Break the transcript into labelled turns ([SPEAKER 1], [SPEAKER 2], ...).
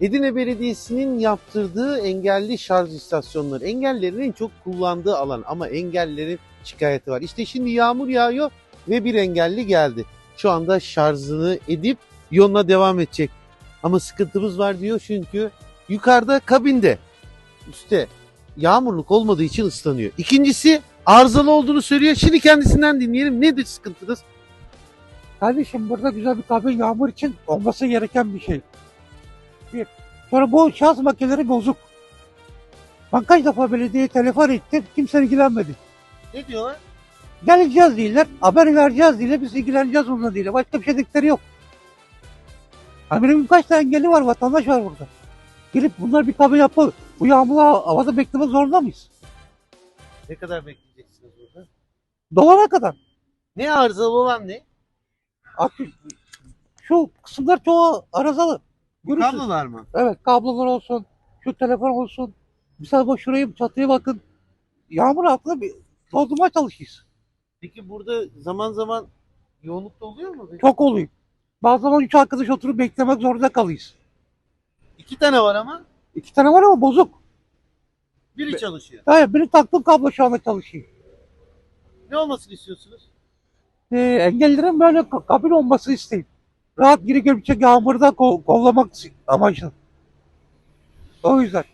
[SPEAKER 1] Edirne Belediyesi'nin yaptırdığı engelli şarj istasyonları. Engellerin en çok kullandığı alan ama engellerin şikayeti var. İşte şimdi yağmur yağıyor ve bir engelli geldi. Şu anda şarjını edip yoluna devam edecek. Ama sıkıntımız var diyor çünkü yukarıda kabinde üstte yağmurluk olmadığı için ıslanıyor. İkincisi arızalı olduğunu söylüyor. Şimdi kendisinden dinleyelim. Nedir sıkıntınız?
[SPEAKER 2] Kardeşim burada güzel bir kabin yağmur için olması gereken bir şey. Bir. Sonra bu şarj makineleri bozuk. Ben kaç defa belediyeye telefon ettim, kimse ilgilenmedi.
[SPEAKER 1] Ne diyorlar?
[SPEAKER 2] Geleceğiz değiller, haber vereceğiz değiller, biz ilgileneceğiz onunla değiller. Başka bir şey dedikleri yok. Benim kaç tane engelli var, vatandaş var burada. Gelip bunlar bir kabin yapı, bu yağmurlu havada beklemek zorunda mıyız?
[SPEAKER 1] Ne kadar bekleyeceksiniz burada?
[SPEAKER 2] Dolana kadar.
[SPEAKER 1] Ne arızalı olan ne?
[SPEAKER 2] Artık şu kısımlar çoğu arızalı. Görürsün.
[SPEAKER 1] Kablolar mı?
[SPEAKER 2] Evet kablolar olsun, şu telefon olsun. Mesela bak şuraya çatıya bakın. Yağmur altında bir doldurmaya çalışıyoruz.
[SPEAKER 1] Peki burada zaman zaman yoğunlukta oluyor mu?
[SPEAKER 2] Çok oluyor. Bazen on üç arkadaş oturup beklemek zorunda kalıyoruz.
[SPEAKER 1] İki tane var ama
[SPEAKER 2] İki tane var ama bozuk.
[SPEAKER 1] biri çalışıyor.
[SPEAKER 2] Hayır benim taktığım kablo şu anda çalışıyor.
[SPEAKER 1] Ne olmasını istiyorsunuz?
[SPEAKER 2] Ee, engellilerin böyle ka- kabin olması isteyin. Rahat geri gelip yağmurda ko- kollamak amaçlı. O yüzden.